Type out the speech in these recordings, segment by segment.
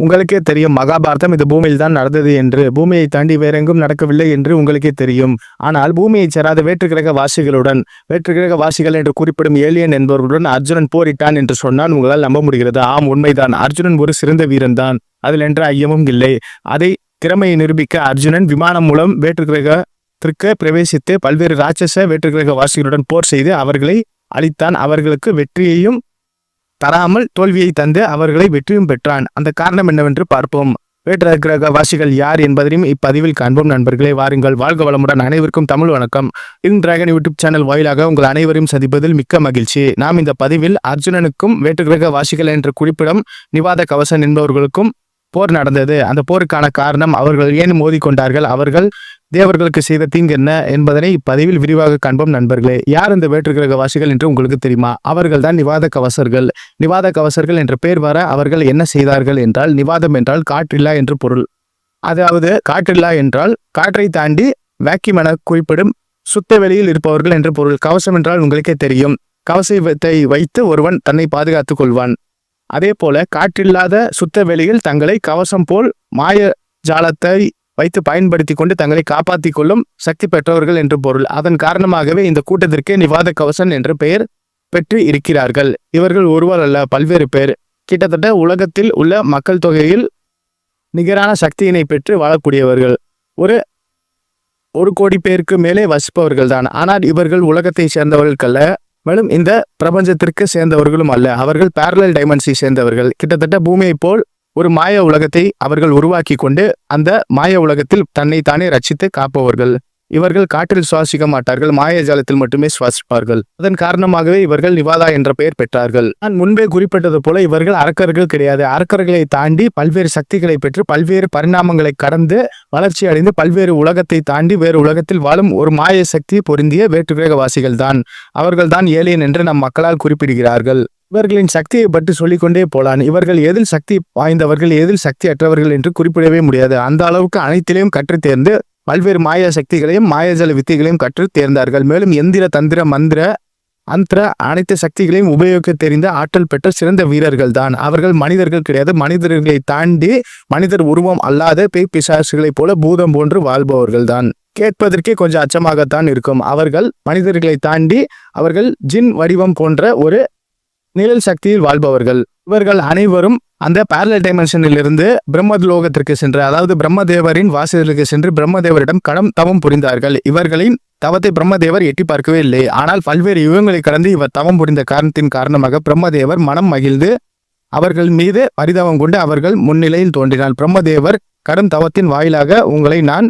உங்களுக்கே தெரியும் மகாபாரதம் இது பூமியில் தான் நடந்தது என்று. பூமியை தாண்டி வேறெங்கும் நடக்கவில்லை என்று உங்களுக்கே தெரியும். ஆனால் பூமியைச் சேராத வேற்றுக்கிரக வாசிகளுடன் வேற்றுக்கிரக வாசிகள் என்று குறிப்பிடும் ஏலியன் என்பவர்களுடன் அர்ஜுனன் போரிட்டான் என்று சொன்னால் உங்களால் நம்ப முடிகிறது. ஆம் உண்மைதான். அர்ஜுனன் ஒரு சிறந்த வீரன் தான் அதில் என்ற ஐயமும் இல்லை. அதை திறமையை நிரூபிக்க அர்ஜுனன் விமானம் மூலம் வேற்றுக்கிரகத்திற்கு பிரவேசித்து பல்வேறு ராட்சச வேற்றுக்கிரக வாசிகளுடன் போர் செய்து அவர்களை அளித்தான் அவர்களுக்கு வெற்றியையும் தராமல் தோல்வியை தந்து அவர்களை வெற்றியும் பெற்றான். அந்த காரணம் என்னவென்று பார்ப்போம். வேற்று கிரக வாசிகள் யார் என்பதையும் இப்பதிவில் காண்போம். நண்பர்களே வாருங்கள். வாழ்க வளமுடன் அனைவருக்கும் தமிழ் வணக்கம். இன் டிராகன் யூடியூப் சேனல் வாயிலாக உங்கள் அனைவரையும் சந்திப்பதில் மிக்க மகிழ்ச்சி. நாம் இந்த பதிவில் அர்ஜுனனுக்கும் வேற்று கிரக வாசிகள் என்ற குறிப்பிடம் நிவாத கவசன் என்பவர்களுக்கும் போர் நடந்தது. அந்த போருக்கான காரணம் அவர்கள் ஏன் மோதிக்கொண்டார்கள்? அவர்கள் தேவர்களுக்கு செய்த தீங்கு என்ன என்பதனை இப்பதிவில் விரிவாக காண்போம் நண்பர்களே. யார் இந்த வேற்று வாசிகள் என்று உங்களுக்கு தெரியுமா? அவர்கள் தான் நிவாத கவசர்கள் நிவாத கவசர்கள் என்ற பெயர் வர அவர்கள் என்ன செய்தார்கள் என்றால் நிவாதம் என்றால் காற்றில்லா என்று பொருள். அதாவது காற்றில்லா என்றால் காற்றை தாண்டி வேக்யூம் என குறிப்பிடும் சுத்த வெளியில் இருப்பவர்கள் என்று பொருள். கவசம் என்றால் உங்களுக்கே தெரியும். கவசத்தை வைத்து ஒருவன் தன்னை பாதுகாத்துக் கொள்வான். அதே போல காற்றில்லாத சுத்த வெளியில் தங்களை கவசம் போல் மாய ஜாலத்தை வைத்து பயன்படுத்தி கொண்டு தங்களை காப்பாற்றிக் கொள்ளும் சக்தி பெற்றவர்கள் என்று பொருள். அதன் காரணமாகவே இந்த கூட்டத்திற்கு நிவாத கவசன் என்று பெயர் பெற்று இருக்கிறார்கள். இவர்கள் ஒருவர் அல்ல பல்வேறு பேர். கிட்டத்தட்ட உலகத்தில் உள்ள மக்கள் தொகையில் நிகரான சக்தியினை பெற்று வாழக்கூடியவர்கள். ஒரு ஒரு கோடி பேருக்கு மேலே வசிப்பவர்கள் தான் ஆனால் இவர்கள் உலகத்தை சேர்ந்தவர்களுக்கல்ல. மேலும் இந்த பிரபஞ்சத்திற்கு சேர்ந்தவர்களும் அல்ல. அவர்கள் பேரலல் டைமண்ட்ஸை சேர்ந்தவர்கள். கிட்டத்தட்ட பூமியை போல் ஒரு மாய உலகத்தை அவர்கள் உருவாக்கி கொண்டு அந்த மாய உலகத்தில் தன்னை தானே காப்பவர்கள். இவர்கள் காற்றில் சுவாசிக்க மாட்டார்கள் மாயஜாலத்தில் மட்டுமே சுவாசிப்பார்கள். அதன் காரணமாகவே இவர்கள் நிவாதா என்ற பெயர் பெற்றார்கள். நான் முன்பே குறிப்பிட்டது போல இவர்கள் அரக்கர்கள் கிடையாது. அரக்கர்களை தாண்டி பல்வேறு சக்திகளை பெற்று பல்வேறு பரிணாமங்களை கடந்து வளர்ச்சி அடைந்து பல்வேறு உலகத்தை தாண்டி வேறு உலகத்தில் வாழும் ஒரு மாய சக்தி பொருந்திய வேற்றுகிரகவாசிகள் தான். அவர்கள் தான் ஏலியன் என்று நம் மக்களால் குறிப்பிடுகிறார்கள். இவர்களின் சக்தியை பற்றி சொல்லிக்கொண்டே போலான். இவர்கள் எதில் சக்தி வாய்ந்தவர்கள் எதில் சக்தி அற்றவர்கள் என்று குறிப்பிடவே முடியாது. அந்த அளவுக்கு அனைத்திலையும் கற்றுத்தேர்ந்து பல்வேறு மாய சக்திகளையும் மாயஜல வித்தைகளையும் கற்று தேர்ந்தார்கள். மேலும் எந்திர தந்திர மந்திர அந்திர அனைத்து சக்திகளையும் உபயோகிக்க தெரிந்த ஆற்றல் பெற்ற சிறந்த வீரர்கள் தான் அவர்கள் மனிதர்கள் கிடையாது. மனிதர்களை தாண்டி மனிதர் உருவம் அல்லாத பேய் பிசாசுகளைப் போல பூதம் போன்று வாழ்பவர்கள் தான் கேட்பதற்கே கொஞ்சம் அச்சமாகத்தான் இருக்கும். அவர்கள் மனிதர்களை தாண்டி அவர்கள் ஜின் வடிவம் போன்ற ஒரு நிழல் சக்தியில் வாழ்பவர்கள். இவர்கள் அனைவரும் அந்த பேரல டைமென்ஷனில் இருந்து பிரம்மலோகத்திற்கு சென்று அதாவது பிரம்மதேவரின் வாசலுக்கு சென்று பிரம்மதேவரிடம் கடம் தவம் புரிந்தார்கள். இவர்களின் தவத்தை பிரம்மதேவர் எட்டி பார்க்கவே இல்லை. ஆனால் பல்வேறு யுகங்களை கடந்து இவர் தவம் புரிந்த காரணத்தின் காரணமாக பிரம்மதேவர் மனம் மகிழ்ந்து அவர்கள் மீது பரிதாபம் கொண்டு அவர்கள் முன்னிலையில் தோன்றினார். பிரம்மதேவர் கடும் தவத்தின் வாயிலாக உங்களை நான்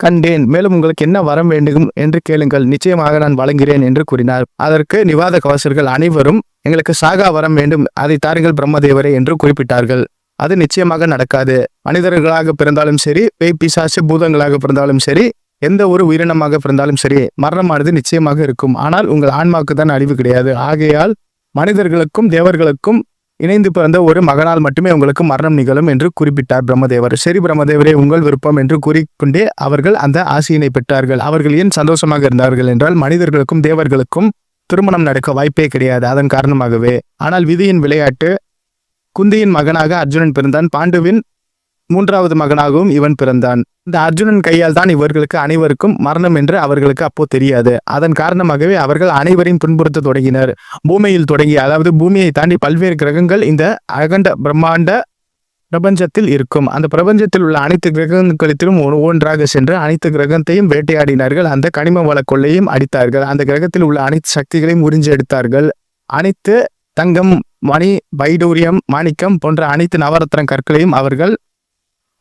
கண்டேன். மேலும் உங்களுக்கு என்ன வரம் வேண்டும்? என்று கேளுங்கள். நிச்சயமாக நான் வழங்குகிறேன் என்று கூறினார். அதற்கு நிவாத கவசர்கள் அனைவரும் எங்களுக்கு சாகா வரம் வேண்டும். அதை தாருங்கள் பிரம்மதேவரே என்று குறிப்பிட்டார்கள். அது நிச்சயமாக நடக்காது. மனிதர்களாக பிறந்தாலும் சரி பேய் பிசாசு பூதங்களாக பிறந்தாலும் சரி எந்த ஒரு உயிரினமாக பிறந்தாலும் சரி மரணமானது நிச்சயமாக இருக்கும். ஆனால் உங்கள் ஆன்மாவுக்கு தான் அழிவு கிடையாது. ஆகையால் மனிதர்களுக்கும் தேவர்களுக்கும் இணைந்து பிறந்த ஒரு மகனால் மட்டுமே உங்களுக்கு மரணம் நிகழும் என்று குறிப்பிட்டார் பிரம்மதேவர். சரி பிரம்மதேவரே உங்கள் விருப்பம் என்று கூறிக்கொண்டே அவர்கள் அந்த ஆசையினை பெற்றார்கள். அவர்கள் ஏன் சந்தோஷமாக இருந்தார்கள் என்றால் மனிதர்களுக்கும் தேவர்களுக்கும் திருமணம் நடக்க வாய்ப்பே கிடையாது. அதன் காரணமாகவே. ஆனால் விதியின் விளையாட்டு குந்தியின் மகனாக அர்ஜுனன் பிறந்தான். பாண்டுவின் மூன்றாவது மகனாகவும் இவன் பிறந்தான். இந்த அர்ஜுனன் கையால் தான் இவர்களுக்கு அனைவருக்கும் மரணம் என்று அவர்களுக்கு அப்போ தெரியாது. அதன் காரணமாகவே அவர்கள் அனைவரையும் துன்புறுத்த தொடங்கினர். பூமியில் தொடங்கி அதாவது பூமியை தாண்டி பல்வேறு கிரகங்கள் இந்த அகண்ட பிரம்மாண்ட பிரபஞ்சத்தில் இருக்கும். அந்த பிரபஞ்சத்தில் உள்ள அனைத்து கிரகங்களிலும் ஒவ்வொன்றாக சென்று அனைத்து கிரகத்தையும் வேட்டையாடினார்கள். அந்த கனிம வள கொள்ளையும் அடித்தார்கள். அந்த கிரகத்தில் உள்ள அனைத்து சக்திகளையும் உறிஞ்சி எடுத்தார்கள். அனைத்து தங்கம் மணி வைடூரியம் மாணிக்கம் போன்ற அனைத்து நவரத்ன கற்களையும் அவர்கள்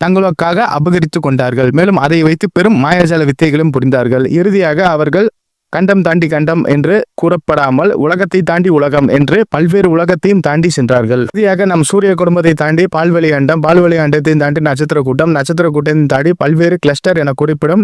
தங்களுக்காக அபகரித்து கொண்டார்கள். மேலும் அதை வைத்து பெரும் மாயாஜால வித்தைகளும் புரிந்தார்கள். இறுதியாக அவர்கள் கண்டம் தாண்டி கண்டம் என்று கூறப்படாமல் உலகத்தை தாண்டி உலகம் என்று பல்வேறு உலகத்தையும் தாண்டி சென்றார்கள். இறுதியாக நம் சூரிய குடும்பத்தை தாண்டி பால்வெளி அண்டம் பால்வெளி அண்டத்தையும் தாண்டி நட்சத்திர கூட்டம் நட்சத்திர கூட்டத்தையும் தாண்டி பல்வேறு கிளஸ்டர் என குறிப்பிடும்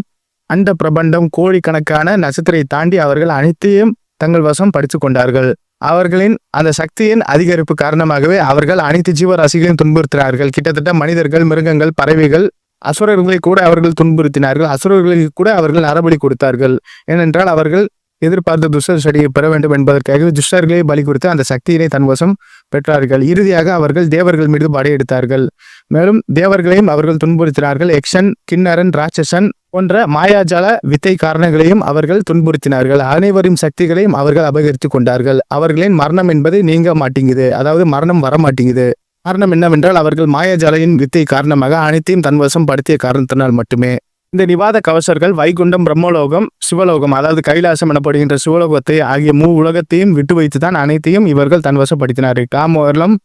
அண்ட பிரபண்டம் கோடிக்கணக்கான நட்சத்திரத்தை தாண்டி அவர்கள் அனைத்தையும் தங்கள் வசம் படித்து கொண்டார்கள். அவர்களின் அந்த சக்தியின் அதிகரிப்பு காரணமாகவே அவர்கள் அனைத்து ஜீவராசிகளையும் துன்புறுத்தினார்கள். கிட்டத்தட்ட மனிதர்கள் மிருகங்கள் பறவைகள் அசுரர்களை கூட அவர்கள் துன்புறுத்தினார்கள். அசுரர்களுக்கு கூட அவர்கள் நரபலி கொடுத்தார்கள். ஏனென்றால் அவர்கள் எதிர்பார்த்த துஷ்ட சடியை பெற வேண்டும் என்பதற்காக துஷ்டர்களை பலி கொடுத்து அந்த சக்தியினை தன்வசம் பெற்றார்கள். இறுதியாக அவர்கள் தேவர்கள் மீது படையெடுத்தார்கள் மேலும் தேவர்களையும் அவர்கள் துன்புறுத்தினார்கள். எக்ஷன் கிண்ணரன் ராட்சசன் போன்ற மாயாஜால வித்தை காரணங்களையும் அவர்கள் துன்புறுத்தினார்கள். அனைவரும் சக்திகளையும் அவர்கள் அபகரித்துக் கொண்டார்கள். அவர்களின் மரணம் என்பது நீங்க மாட்டேங்குது. அதாவது மரணம் வர மாட்டேங்குது காரணம் என்னவென்றால் அவர்கள் மாயாஜாலையின் வித்தை காரணமாக அனைத்தையும் தன்வசம் படுத்திய காரணத்தினால் மட்டுமே. இந்த நிவாத கவசர்கள் வைகுண்டம் பிரம்மலோகம் சிவலோகம் அதாவது கைலாசம் எனப்படுகின்ற சிவலோகத்தை ஆகிய மூ உலகத்தையும் விட்டு வைத்துதான் அனைத்தையும் இவர்கள் தன்வசப்படுத்தினார்கள். காமோரலம்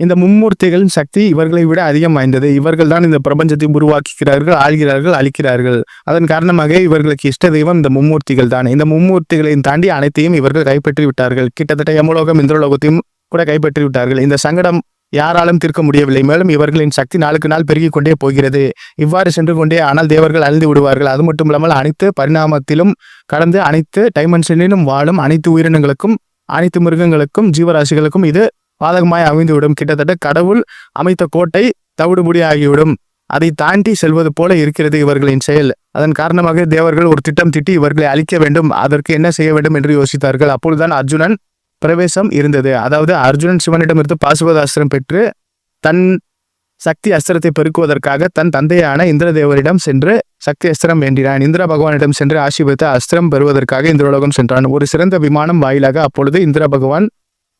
இந்த மும்மூர்த்திகளின் சக்தி இவர்களை விட அதிகம் வாய்ந்தது. இவர்கள் தான் இந்த பிரபஞ்சத்தை உருவாக்குகிறார்கள் ஆள்கிறார்கள் அழிக்கிறார்கள். அதன் காரணமாக இவர்களுக்கு இஷ்ட தெய்வம் இந்த மும்மூர்த்திகள் தான். இந்த மும்மூர்த்திகளையும் தாண்டி அனைத்தையும் இவர்கள் கைப்பற்றி விட்டார்கள் கிட்டத்தட்ட யமலோகம் இந்திரலோகத்தையும் கூட கைப்பற்றி விட்டார்கள் இந்த சங்கடம் யாராலும் தீர்க்க முடியவில்லை. மேலும் இவர்களின் சக்தி நாளுக்கு நாள் பெருகிக் கொண்டே போகிறது. இவ்வாறு சென்று கொண்டே ஆனால் தேவர்கள் அழிந்து விடுவார்கள். அது மட்டும் இல்லாமல் அனைத்து பரிணாமத்திலும் கடந்து அனைத்து டைமென்ஷனிலும் வாழும் அனைத்து உயிரினங்களுக்கும் அனைத்து மிருகங்களுக்கும் ஜீவராசிகளுக்கும் இது பாதகமாய் அமைந்துவிடும். கிட்டத்தட்ட கடவுள் அமைத்த கோட்டை தவிடுபுடி ஆகிவிடும் அதை தாண்டி செல்வது போல இருக்கிறது இவர்களின் செயல். அதன் காரணமாக தேவர்கள் ஒரு திட்டம் திட்டி இவர்களை அழிக்க வேண்டும். அதற்கு என்ன செய்ய வேண்டும் என்று யோசித்தார்கள். அப்பொழுதுதான் அர்ஜுனன் பிரவேசம் இருந்தது. அதாவது அர்ஜுனன் சிவனிடமிருந்து பாசுபத அஸ்திரம் பெற்று தன் சக்தி அஸ்திரத்தை பெருக்குவதற்காக தன் தந்தையான இந்திரதேவரிடம் சென்று சக்தி அஸ்திரம் வேண்டினான் இந்திர பகவானிடம் சென்று ஆசீர்வதித்து அஸ்திரம் பெறுவதற்காக இந்திரலோகம் சென்றான். ஒரு சிறந்த விமானம் வாயிலாக அப்பொழுது இந்திர பகவான்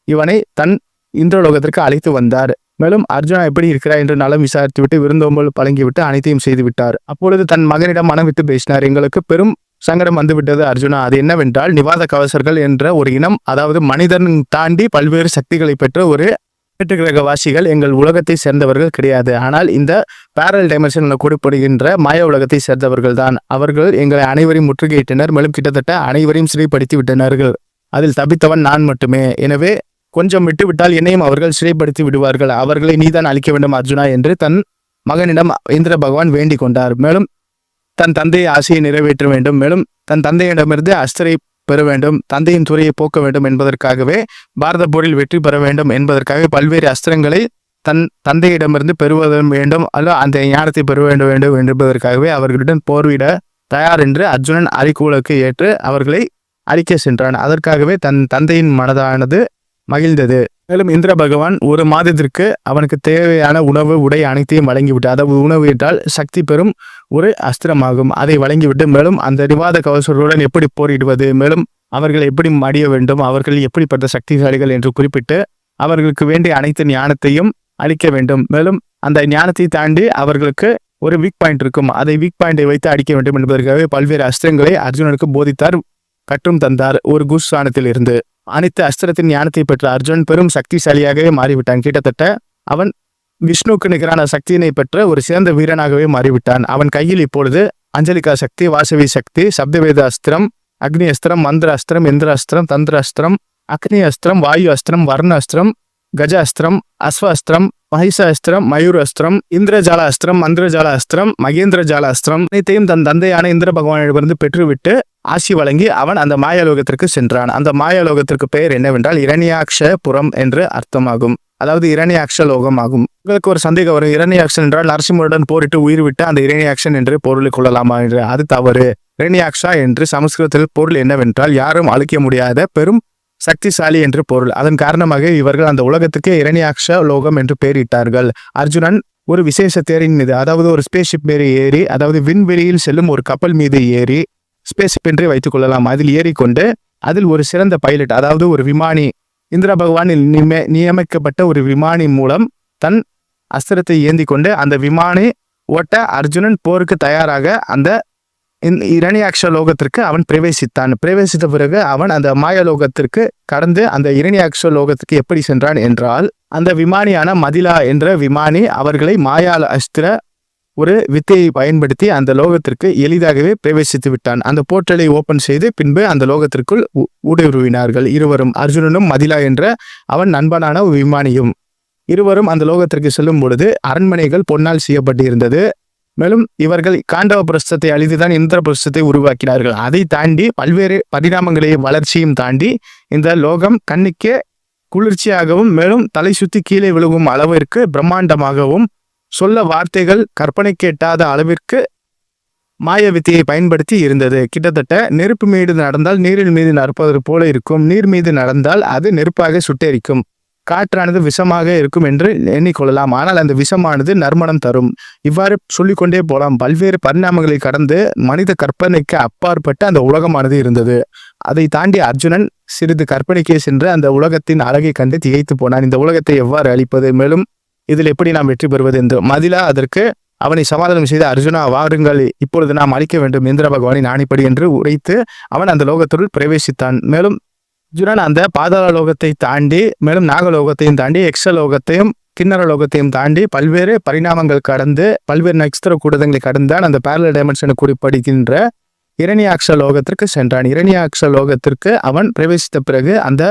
இவனை தன் இந்திரலோகத்திற்கு அழைத்து வந்தார். மேலும் அர்ஜுனா எப்படி இருக்கிறார் என்று நலம் விசாரித்துவிட்டு விருந்தோம்பல் பழங்கிவிட்டு அனைத்தையும் செய்துவிட்டார். அப்பொழுது தன் மகனிடம் மனம் விட்டு பேசினார். எங்களுக்கு பெரும் சங்கடம் வந்துவிட்டது அர்ஜுனா. அது என்னவென்றால் நிவாத கவசர்கள் என்ற ஒரு இனம் அதாவது மனிதன் தாண்டி பல்வேறு சக்திகளை பெற்ற ஒரு கிரகவாசிகள் வாசிகள் எங்கள் உலகத்தை சேர்ந்தவர்கள் கிடையாது. ஆனால் இந்த பேரல் டைமென்ஷனில் கூடப்படுகின்ற மாய உலகத்தை சேர்ந்தவர்கள் தான். அவர்கள் எங்களை அனைவரையும் முற்றுகையிட்டனர். மேலும் கிட்டத்தட்ட அனைவரையும் சிறைப்படுத்தி விட்டனர்கள் அதில் தப்பித்தவன் நான் மட்டுமே. எனவே கொஞ்சம் விட்டுவிட்டால் என்னையும் அவர்கள் சிறைப்படுத்தி விடுவார்கள். அவர்களை நீதான் அழிக்க வேண்டும் அர்ஜுனா என்று தன் மகனிடம் இந்திர பகவான் வேண்டிக் கொண்டார். மேலும் தன் தந்தை ஆசையை நிறைவேற்ற வேண்டும். மேலும் தன் தந்தையிடமிருந்து அஸ்திரை பெற வேண்டும். தந்தையின் துறையை போக்க வேண்டும் என்பதற்காகவே பாரத போரில் வெற்றி பெற வேண்டும் என்பதற்காக பல்வேறு அஸ்திரங்களை தன் தந்தையிடமிருந்து பெறுவதும் வேண்டும். அல்ல அந்த ஞானத்தை பெற வேண்டும் வேண்டும் என்பதற்காகவே அவர்களுடன் போர்விட தயார் என்று அர்ஜுனன் அறிக்கூலுக்கு ஏற்று அவர்களை அறிக்க சென்றான். அதற்காகவே தன் தந்தையின் மனதானது மகிழ்ந்தது. மேலும் இந்திர பகவான் ஒரு மாதத்திற்கு அவனுக்கு தேவையான உணவு உடை அனைத்தையும் வழங்கிவிட்டு அதாவது உணவு என்றால் சக்தி பெறும் ஒரு அஸ்திரமாகும். அதை வழங்கிவிட்டு மேலும் அந்த நிவாத கவசருடன் எப்படி போரிடுவது மேலும் அவர்கள் எப்படி மடிய வேண்டும் அவர்கள் எப்படிப்பட்ட சக்திசாலிகள் என்று குறிப்பிட்டு அவர்களுக்கு வேண்டிய அனைத்து ஞானத்தையும் அளிக்க வேண்டும். மேலும் அந்த ஞானத்தை தாண்டி அவர்களுக்கு ஒரு வீக் பாயிண்ட் இருக்கும். அதை வீக் பாயிண்டை வைத்து அடிக்க வேண்டும் என்பதற்காகவே பல்வேறு அஸ்திரங்களை அர்ஜுனனுக்கு போதித்தார் கற்றும் தந்தார் ஒரு குஸ்தானத்தில் இருந்து அனைத்து அஸ்திரத்தின் ஞானத்தை பெற்ற அர்ஜுன் பெரும் சக்திசாலியாகவே மாறிவிட்டான். கிட்டத்தட்ட அவன் விஷ்ணுவுக்கு நிகரான சக்தியினை பெற்ற ஒரு சிறந்த வீரனாகவே மாறிவிட்டான். அவன் கையில் இப்பொழுது அஞ்சலிகா சக்தி வாசவி சக்தி சப்தவேத அஸ்திரம் அக்னி அஸ்திரம் மந்திர அஸ்திரம் இந்திர அஸ்திரம் தந்திர அஸ்திரம் அக்னி அஸ்திரம் வாயு அஸ்திரம் வர்ண அஸ்திரம் கஜ அஸ்திரம் அஸ்வ அஸ்திரம் மகிஷ அஸ்திரம் மயூர் அஸ்திரம் இந்திரஜால அஸ்திரம் மந்திரஜால அஸ்திரம் மகேந்திர ஜால அஸ்திரம் அனைத்தையும் தன் தந்தையான இந்திர பகவானிடமிருந்து பெற்றுவிட்டு ஆசி வழங்கி அவன் அந்த மாயலோகத்திற்கு சென்றான். அந்த மாயலோகத்திற்கு பெயர் என்னவென்றால் இரணியாக்ஷ புறம் என்று அர்த்தமாகும். அதாவது இரணியாக்ஷ லோகம் ஆகும் உங்களுக்கு ஒரு சந்தேகம் வரும். இரணியாக்ஷன் என்றால் நரசிம்மருடன் போரிட்டு உயிர் விட்டு அந்த இரணியாக்ஷன் என்று பொருள் கொள்ளலாமா என்று. அது தவறு. இரணியாக்ஷா என்று சமஸ்கிருதத்தில் பொருள் என்னவென்றால் யாரும் அழிக்க முடியாத பெரும் சக்திசாலி என்று பொருள். அதன் காரணமாக இவர்கள் அந்த உலகத்துக்கு இரணியாக்ஷ லோகம் என்று பெயரிட்டார்கள். அர்ஜுனன் ஒரு விசேஷ தேரின் மீது அதாவது ஒரு ஸ்பேஸ்ஷிப் மீது ஏறி அதாவது விண்வெளியில் செல்லும் ஒரு கப்பல் மீது ஏறி ஸ்பேஸ் என்றே வைத்துக் கொள்ளலாம் அதில் ஏறிக்கொண்டு அதில் ஒரு சிறந்த பைலட் அதாவது ஒரு விமானி இந்திரா பகவானில் நியம நியமிக்கப்பட்ட ஒரு விமானி மூலம் தன் அஸ்திரத்தை ஏந்தி கொண்டு அந்த விமானி ஓட்ட அர்ஜுனன் போருக்கு தயாராக அந்த இந்த இரணியாக்ஷ லோகத்திற்கு அவன் பிரவேசித்தான். பிரவேசித்த பிறகு அவன் அந்த மாயலோகத்திற்கு கடந்து அந்த இரணியாக்ஷ லோகத்துக்கு எப்படி சென்றான் என்றால் அந்த விமானியான மதிலா என்ற விமானி அவர்களை மாயால அஸ்திர ஒரு வித்தையை பயன்படுத்தி அந்த லோகத்திற்கு எளிதாகவே பிரவேசித்து விட்டான். அந்த போர்ட்டலை ஓபன் செய்து பின்பு அந்த லோகத்திற்குள் ஊடுருவினார்கள். இருவரும் அர்ஜுனனும் மதிலா என்ற அவன் நண்பனான ஒரு விமானியும். இருவரும் அந்த லோகத்திற்கு செல்லும் பொழுது அரண்மனைகள் பொன்னால் செய்யப்பட்டிருந்தது. மேலும் இவர்கள் காண்டவ பிரஸ்தத்தை அழித்துதான் இந்திர பிரஸ்தத்தை உருவாக்கினார்கள். அதை தாண்டி பல்வேறு பரிணாமங்களையும் வளர்ச்சியும் தாண்டி இந்த லோகம் கண்ணுக்கே குளிர்ச்சியாகவும் மேலும் தலை சுத்தி கீழே விழுகும் அளவிற்கு பிரம்மாண்டமாகவும் சொல்ல வார்த்தைகள் கற்பனை கேட்டாத அளவிற்கு மாய வித்தியை பயன்படுத்தி இருந்தது. கிட்டத்தட்ட நெருப்பு மீது நடந்தால் நீரில் மீது நடப்பது போல இருக்கும். நீர் மீது நடந்தால் அது நெருப்பாக சுட்டெரிக்கும். காற்றானது விஷமாக இருக்கும் என்று எண்ணிக்கொள்ளலாம். ஆனால் அந்த விஷமானது நறுமணம் தரும். இவ்வாறு சொல்லிக்கொண்டே போலாம். பல்வேறு பரிணாமங்களை கடந்து மனித கற்பனைக்கு அப்பாற்பட்டு அந்த உலகமானது இருந்தது. அதை தாண்டி அர்ஜுனன் சிறிது கற்பனைக்கே சென்று அந்த உலகத்தின் அழகை கண்டு திகைத்து போனான். இந்த உலகத்தை எவ்வாறு அழிப்பது? மேலும் இதில் எப்படி நாம் வெற்றி பெறுவது என்று. மதிலா அதற்கு அவனை சமாதானம் செய்து அர்ஜுனா வாருங்கள். இப்பொழுது நாம் அழிக்க வேண்டும். இந்திர பகவானின் நாணிப்படி என்று உரைத்து அவன் அந்த லோகத்துள் பிரவேசித்தான். மேலும் அர்ஜுனன் அந்த பாதாள லோகத்தை தாண்டி மேலும் நாகலோகத்தையும் தாண்டி எக்ஸலோகத்தையும் கிண்ணற லோகத்தையும் தாண்டி பல்வேறு பரிணாமங்கள் கடந்து பல்வேறு நட்சத்திர கூட்டங்களை கடந்தான் அந்த பேரல டைமென்ஷனை குறிப்படுகின்ற இரணியாக்ஷ லோகத்திற்கு சென்றான். இரணியாக்ஷ லோகத்திற்கு அவன் பிரவேசித்த பிறகு அந்த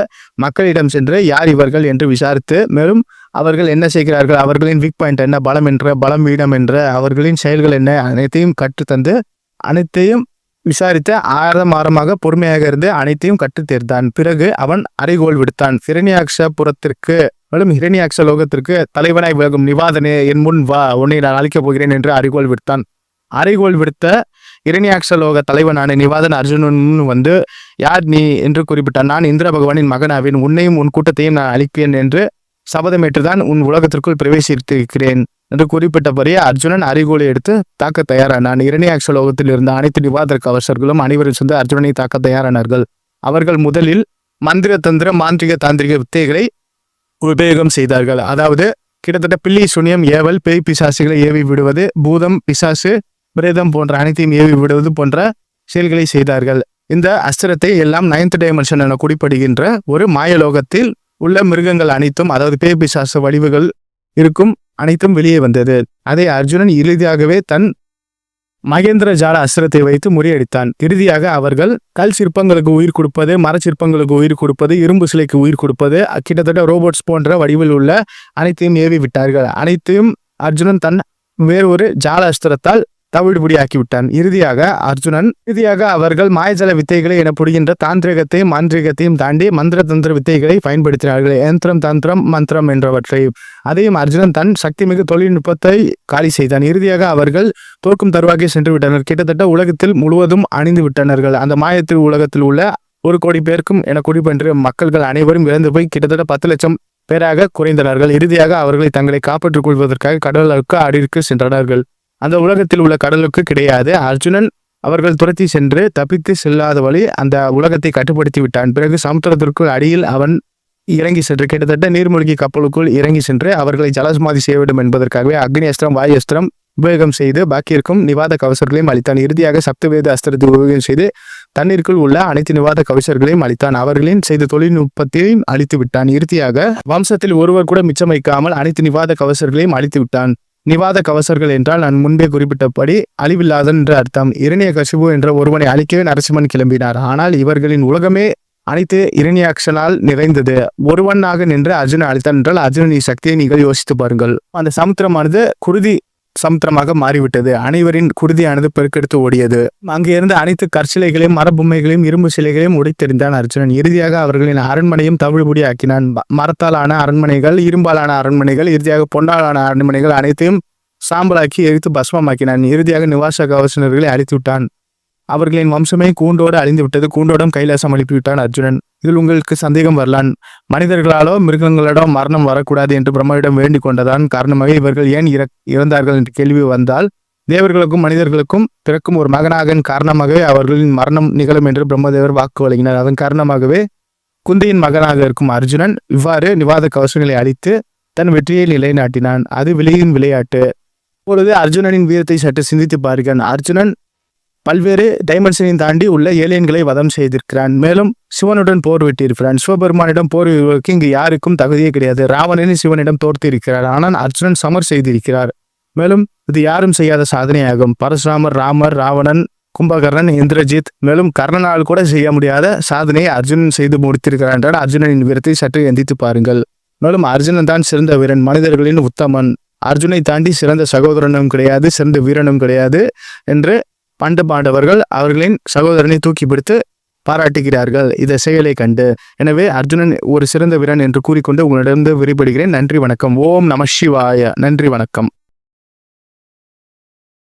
மக்களிடம் சென்று யார் இவர்கள்? என்று விசாரித்து மேலும் அவர்கள் என்ன செய்கிறார்கள்? அவர்களின் வீக் பாயிண்ட் என்ன? பலம் என்ற பலம் வீடம் என்ற அவர்களின் செயல்கள் என்ன? அனைத்தையும் கற்றுத்தந்து அனைத்தையும் விசாரித்து ஆரம் ஆரமாக பொறுமையாக இருந்து அனைத்தையும் கற்றுத் தேர்ந்தான் பிறகு அவன் அறைகோல் விடுத்தான். ஹிரண்யாக்ஷ புறத்திற்கு மேலும் ஹிரண்யாக்ஷ லோகத்திற்கு தலைவனாய் விலகும் நிவாதனே என் முன் வா உன்னை நான் அழிக்கப் போகிறேன் என்று அறைகோல் விடுத்தான். அறைகோல் விடுத்த இரணியாக்ஷ லோக தலைவனான நிவாதன் அர்ஜுனன் வந்து யார் நீ? என்று குறிப்பிட்டான். நான் இந்திர பகவானின் மகனாவின். உன்னையும் உன் கூட்டத்தையும் நான் அழிப்பேன் என்று சபதமேற்றுதான் உன் உலகத்திற்குள் பிரவேசித்திருக்கிறேன் என்று குறிப்பிட்டபடி அர்ஜுனன் அறிகோலை எடுத்து தாக்க தயாரானான். இரணியாக்ஷ லோகத்தில் இருந்த அனைத்து நிவாதர கவசர்களும் அனைவரும் சேர்ந்து அர்ஜுனனை தாக்க தயாரானார்கள். அவர்கள் முதலில் மந்திர தந்திர மாந்திரிக தாந்திரிக வித்தைகளை உபயோகம் செய்தார்கள். அதாவது கிட்டத்தட்ட பில்லி சுனியம் ஏவல் பேய் பிசாசுகளை ஏவி விடுவது பூதம் பிசாசு பிரேதம் போன்ற அனைத்தையும் ஏவி விடுவது போன்ற செயல்களை செய்தார்கள். இந்த அஸ்திரத்தை எல்லாம் நைன்த் டைமென்ஷன் என குறிப்பிடுகின்ற ஒரு மாயலோகத்தில் உள்ள மிருகங்கள் அனைத்தும் அதாவது பேய் பிசாச வடிவுகள் இருக்கும் அனைத்தும் வெளியே வந்தது. அதை அர்ஜுனன் இறுதியாகவே தன் மகேந்திர ஜால அஸ்திரத்தை வைத்து முறியடித்தான். இறுதியாக அவர்கள் கல் சிற்பங்களுக்கு உயிர் கொடுப்பது மர சிற்பங்களுக்கு உயிர் கொடுப்பது இரும்பு சிலைக்கு உயிர் கொடுப்பது கிட்டத்தட்ட ரோபோட்ஸ் போன்ற வடிவில் உள்ள அனைத்தையும் ஏவி விட்டார்கள். அனைத்தையும் அர்ஜுனன் தன் வேறு ஒரு ஜால அஸ்திரத்தால் தவிடுபடியாக்கி விட்டான் இறுதியாக அர்ஜுனன் இறுதியாக அவர்கள் மாயஜல வித்தைகளை எனப்படுகின்ற தாந்திரிகத்தையும் மாந்திரிகத்தையும் தாண்டி மந்திர தந்திர வித்தைகளை பயன்படுத்தினார்கள். யந்திரம் தந்திரம் மந்திரம் என்றவற்றை. அதையும் அர்ஜுனன் தன் சக்தி மிகு தொழில்நுட்பத்தை காலி செய்தான். இறுதியாக அவர்கள் தோற்கும் தருவாகி சென்று விட்டனர். கிட்டத்தட்ட உலகத்தில் முழுவதும் அணிந்து விட்டனர்கள். அந்த மாயத்தில் உலகத்தில் உள்ள ஒரு கோடி பேருக்கும் என குறிப்பென்று மக்கள்கள் அனைவரும் இறந்து போய் கிட்டத்தட்ட பத்து லட்சம் பேராக குறைந்தனர்கள். இறுதியாக அவர்களை தங்களை காப்பாற்றிக் கொள்வதற்காக கடலுக்கு அடிற்கு சென்றனர்கள். அந்த உலகத்தில் உள்ள கடலுக்கு கிடையாது. அர்ஜுனன் அவர்கள் துரத்தி சென்று தப்பித்து செல்லாத வழி அந்த உலகத்தை கட்டுப்படுத்தி விட்டான். பிறகு சமுத்திரத்திற்குள் அடியில் அவன் இறங்கி சென்று கிட்டத்தட்ட நீர்மூழ்கி கப்பலுக்குள் இறங்கி சென்று அவர்களை ஜலசமாதி செய்ய வேண்டும் என்பதற்காகவே அக்னி அஸ்திரம் வாயு அஸ்திரம் உபயோகம் செய்து பாக்கியிருக்கும் நிவாத கவசர்களையும் அளித்தான். இறுதியாக சப்தவேத அஸ்திரத்தை உபயோகம் செய்து தண்ணீருக்குள் உள்ள அனைத்து நிவாத கவிசர்களையும் அளித்தான். அவர்களின் செய்த தொழில்நுட்பத்தையும் அழித்து விட்டான். இறுதியாக வம்சத்தில் ஒருவர் கூட மிச்சம் வைக்காமல் அனைத்து நிவாத கவசர்களையும் அழித்து விட்டான். நிவாத கவசர்கள் என்றால் நான் முன்பே குறிப்பிட்டபடி அழிவில்லாதன் என்று அர்த்தம். இரணிய கசிபு என்ற ஒருவனை அழிக்கவே நரசிம்மன் கிளம்பினார். ஆனால் இவர்களின் உலகமே அனைத்து இரணியாக்ஷனால் நிறைந்தது. ஒருவனாக நின்று அர்ஜுனன் அழித்தான் என்றால் அர்ஜுனன் சக்தியை நீங்கள் யோசித்து பாருங்கள். அந்த சமுத்திரமானது குருதி சமுத்திரமாக மாறிவிட்டது. அனைவரின் குருதியானது பெருக்கெடுத்து ஓடியது. அங்கே இருந்த அனைத்து கற்சிலைகளையும் மரபொம்மைகளையும் இரும்பு சிலைகளையும் உடைத்தெறிந்தான் அர்ஜுனன். இறுதியாக அவர்களின் அரண்மனையும் தவிழ்படி ஆக்கினான். மரத்தாலான அரண்மனைகள் இரும்பாலான அரண்மனைகள் இறுதியாக பொன்னாலான அரண்மனைகள் அனைத்தையும் சாம்பலாக்கி எரித்து பஸ்மமாக்கினான். இறுதியாக நிவாச கவசனர்களை அழித்து விட்டான் அவர்களின் வம்சமே கூண்டோடு அழிந்து விட்டது கூண்டோடும் கைலாசம் அனுப்பிவிட்டான் அர்ஜுனன். இதில் உங்களுக்கு சந்தேகம் வரலான். மனிதர்களாலோ மிருகங்களிடம் மரணம் வரக்கூடாது என்று பிரம்மாவிடம் வேண்டிக் கொண்டதான் காரணமாக இவர்கள் ஏன் இற இறந்தார்கள் என்று கேள்வி வந்தால் தேவர்களுக்கும் மனிதர்களுக்கும் பிறக்கும் ஒரு மகனாகன் காரணமாகவே அவர்களின் மரணம் நிகழும் என்று பிரம்மதேவர் வாக்கு வழங்கினார். அதன் காரணமாகவே குந்தியின் மகனாக இருக்கும் அர்ஜுனன் இவ்வாறு நிவாத கவசங்களை அளித்து தன் வெற்றியை நிலைநாட்டினான். அது விலையின் விளையாட்டு. இப்பொழுது அர்ஜுனனின் வீரத்தை சற்று சிந்தித்து பாருங்கள். அர்ஜுனன் பல்வேறு டைமென்ஷனையும் தாண்டி உள்ள ஏலியன்களை வதம் செய்திருக்கிறான். மேலும் சிவனுடன் போர் விட்டிருக்கிறான். சிவபெருமானிடம் போர் வீரர்களுக்கு இங்கு யாருக்கும் தகுதியே கிடையாது. ராவணனின் சிவனிடம் தோர்த்து இருக்கிறார் ஆனால் அர்ஜுனன் சமர் செய்திருக்கிறார். மேலும் இது யாரும் செய்யாத சாதனையாகும். பரசுராமர் ராமர் ராவணன் கும்பகர்ணன் இந்திரஜித் மேலும் கர்ணனால் கூட செய்ய முடியாத சாதனையை அர்ஜுனன் செய்து முடித்திருக்கிறார் என்றால் அர்ஜுனனின் வீரத்தை சற்று எந்தித்து பாருங்கள். மேலும் அர்ஜுனன் தான் சிறந்த வீரன் மனிதர்களின் உத்தமன். அர்ஜுனை தாண்டி சிறந்த சகோதரனும் கிடையாது சிறந்த வீரனும் கிடையாது என்று பண்ட பாண்டவர்கள் அவர்களின் சகோதரனை தூக்கி பிடித்து பாராட்டுகிறார்கள். இந்த செயலை கண்டு. எனவே அர்ஜுனன் ஒரு சிறந்த வீரன் என்று கூறிக்கொண்டு உங்களிடம் விரிபடுகிறேன் நன்றி வணக்கம். ஓம் நம சிவாய. நன்றி வணக்கம்.